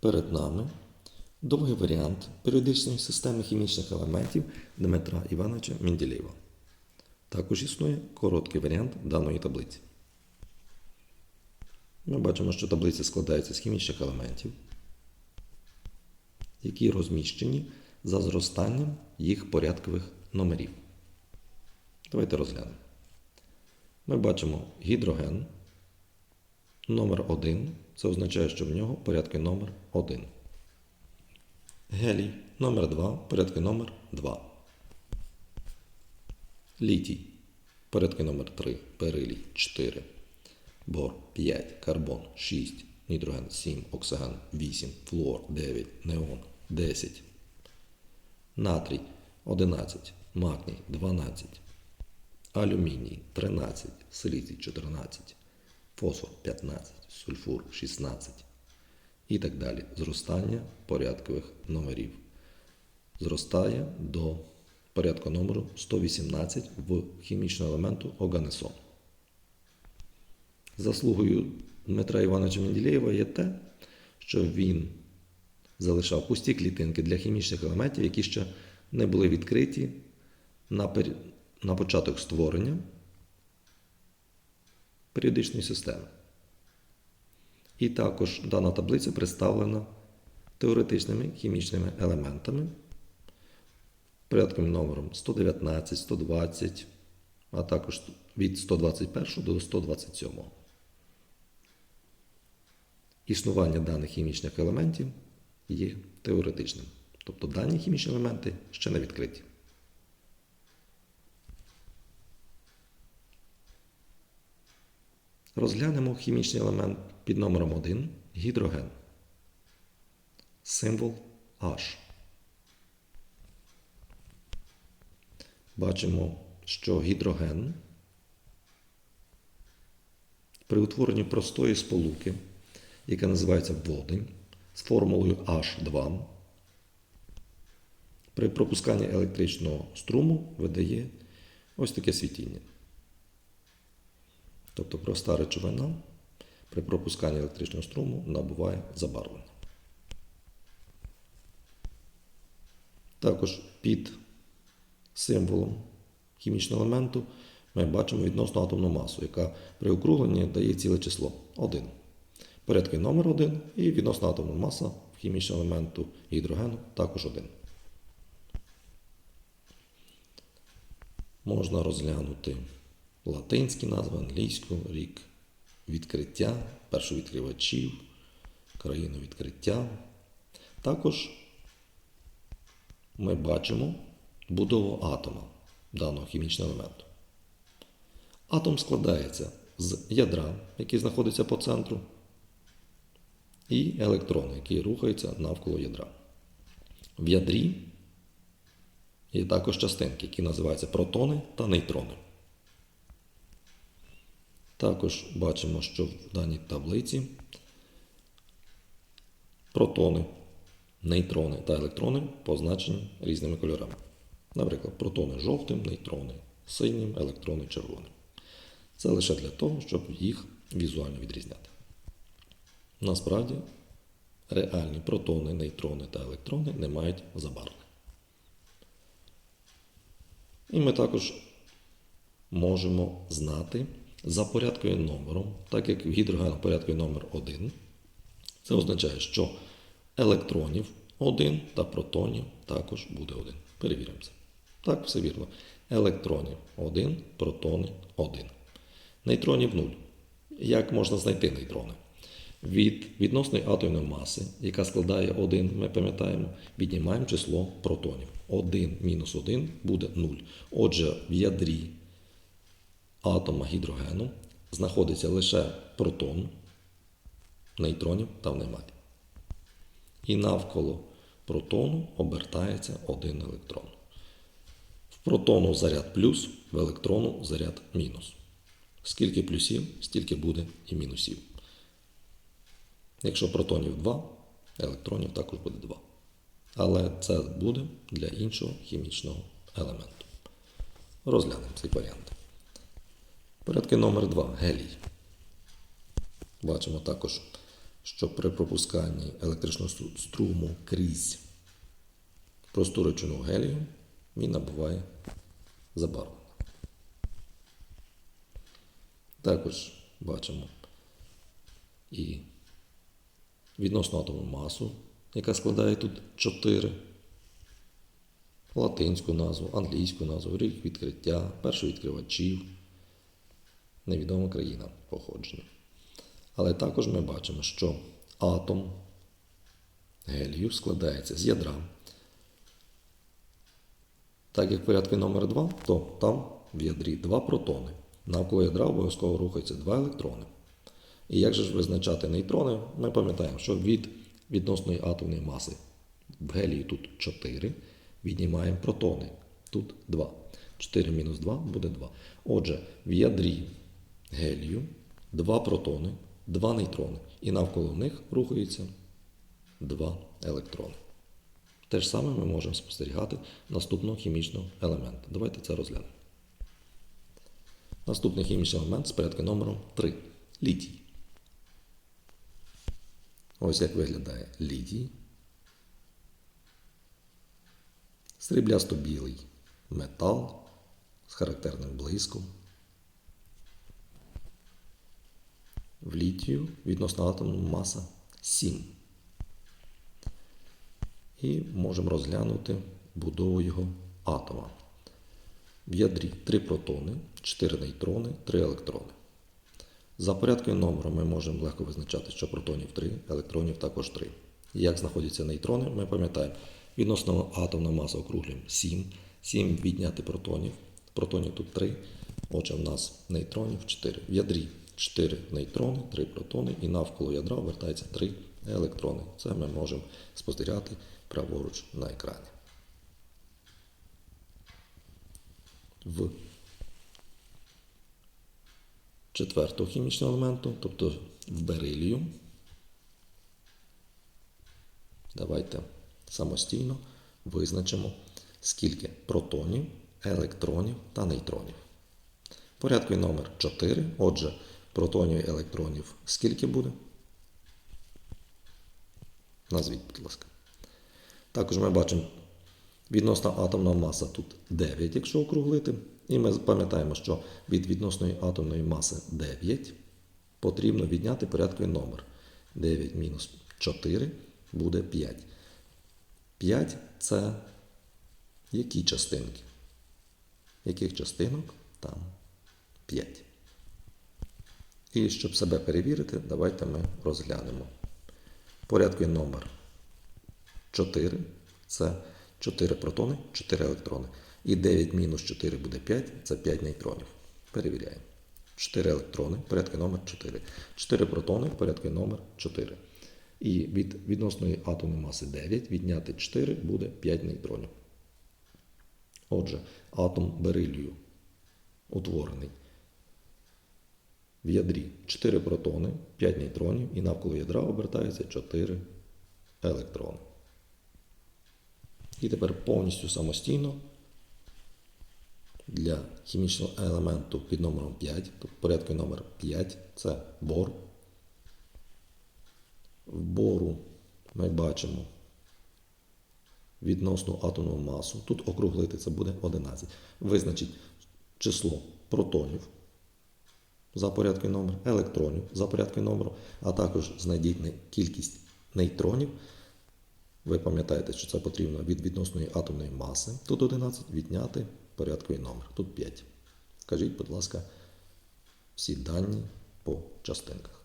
Перед нами довгий варіант періодичної системи хімічних елементів Дмитра Івановича Менделєєва. Також існує короткий варіант даної таблиці. Ми бачимо, що таблиця складається з хімічних елементів, які розміщені за зростанням їх порядкових номерів. Давайте розглянемо. Ми бачимо гідроген номер 1. Це означає, що в нього порядки номер 1. Гелій номер 2, порядки номер 2. Літій порядки номер 3, берилій 4, бор 5, карбон 6, нітроген 7, оксиген 8, флуор 9, неон 10, натрій 11, магній 12, алюміній 13, силіцій 14, фосфор 15, сульфур 16 і так далі. Зростання порядкових номерів. Зростає до порядку номеру 118 в хімічного елементу оганесон. Заслугою Дмитра Івановича Менделєєва є те, що він залишав пусті клітинки для хімічних елементів, які ще не були відкриті на початок створення періодичної системи. І також дана таблиця представлена теоретичними хімічними елементами, порядком номером 119, 120, а також від 121 до 127. Існування даних хімічних елементів є теоретичним. Тобто дані хімічні елементи ще не відкриті. Розглянемо хімічний елемент під номером 1 гідроген. Символ H. Бачимо, що гідроген при утворенні простої сполуки, яка називається водень, з формулою H2, при пропусканні електричного струму видає ось таке світіння. Тобто проста речовина при пропусканні електричного струму набуває забарвлення. Також під символом хімічного елементу ми бачимо відносну атомну масу, яка при округленні дає ціле число 1. Порядки номер 1 і відносна атомна маса хімічного елементу гідрогену також 1. Можна розглянути латинські назви, англійську, рік відкриття, першовідкривачів, країну відкриття. Також ми бачимо будову атома даного хімічного елементу. Атом складається з ядра, який знаходиться по центру, і електрони, які рухаються навколо ядра. В ядрі є також частинки, які називаються протони та нейтрони. Також бачимо, що в даній таблиці протони, нейтрони та електрони позначені різними кольорами. Наприклад, протони жовтим, нейтрони синім, електрони червоним. Це лише для того, щоб їх візуально відрізняти. Насправді, реальні протони, нейтрони та електрони не мають забарвлення. І ми також можемо знати за порядковим номером, так як в гідрогену порядковий номер 1, це означає, що електронів 1 та протонів також буде 1. Перевіримо це. Так, все вірно. Електронів 1, протони 1. Нейтронів 0. Як можна знайти нейтрони? Від відносної атомної маси, яка складає 1, ми пам'ятаємо, віднімаємо число протонів. 1 мінус 1 буде 0. Отже, в ядрі атома гідрогену знаходиться лише протон, нейтронів там немає. І навколо протону обертається один електрон. В протону заряд плюс, в електрону заряд мінус. Скільки плюсів, стільки буде і мінусів. Якщо протонів 2, електронів також буде 2. Але це буде для іншого хімічного елементу. Розглянемо цей варіант. Порядки номер 2 гелій. Бачимо також що при пропусканні електричного стру- струму крізь просту речовину гелію він набуває забарвлення. Також бачимо і відносно атомну масу, яка складає тут 4, латинську назву, англійську назву, рік відкриття, перших відкривачів, невідома країна походження. Але також ми бачимо, що атом гелію складається з ядра. Так як в порядку номер 2, то там в ядрі два протони. Навколо ядра обов'язково рухаються два електрони. І як же ж визначати нейтрони? Ми пам'ятаємо, що від відносної атомної маси в гелії тут 4, віднімаємо протони. Тут 2. 4 мінус 2 буде 2. Отже, в ядрі гелію два протони, два нейтрони. І навколо них рухаються два електрони. Те ж саме ми можемо спостерігати наступного хімічного елемента. Давайте це розглянемо. Наступний хімічний елемент з порядку номером 3. Літій. Ось як виглядає літій. Сріблясто-білий метал з характерним блиском. В літію відносно атомна маса 7. І можемо розглянути будову його атома. В ядрі 3 протони, 4 нейтрони, 3 електрони. За порядком номером ми можемо легко визначати, що протонів 3, електронів також 3. І як знаходяться нейтрони, ми пам'ятаємо, відносно атомна маса округлюємо 7, 7 відняти протонів. Протонів тут 3. Отже, в нас нейтронів 4. В ядрі 4 нейтрони, 3 протони, і навколо ядра обертається 3 електрони. Це ми можемо спостерігати праворуч на екрані. В четвертого хімічного елементу, тобто в берилію. Давайте самостійно визначимо, скільки протонів, електронів та нейтронів. Порядковий номер 4. Отже, протонів і електронів скільки буде? Назвіть, будь ласка. Також ми бачимо відносна атомна маса тут 9, якщо округлити. І ми пам'ятаємо, що від відносної атомної маси 9 потрібно відняти порядковий номер. 9 мінус 4 буде 5. 5 це які частинки? Яких частинок? Там 5. І щоб себе перевірити, давайте ми розглянемо. Порядковий номер 4 це 4 протони, 4 електрони. І 9 мінус 4 буде 5, це 5 нейтронів. Перевіряємо. 4 електрони, порядки номер 4. 4 протони, порядки номер 4. І від відносної атомної маси 9 відняти 4 буде 5 нейтронів. Отже, атом берилію утворений в ядрі 4 протони, 5 нейтронів, і навколо ядра обертається 4 електрони. І тепер повністю самостійно для хімічного елементу під номером 5, тобто порядку номер 5 це бор. В бору ми бачимо відносну атомну масу. Тут округлити це буде 11. Визначить число протонів за порядки номер, електронів за порядки номеру, а також знайдіть кількість нейтронів. Ви пам'ятаєте, що це потрібно від відносної атомної маси. Тут 11 відняти порядковий номер. Тут 5. Скажіть, будь ласка, всі дані по частинках.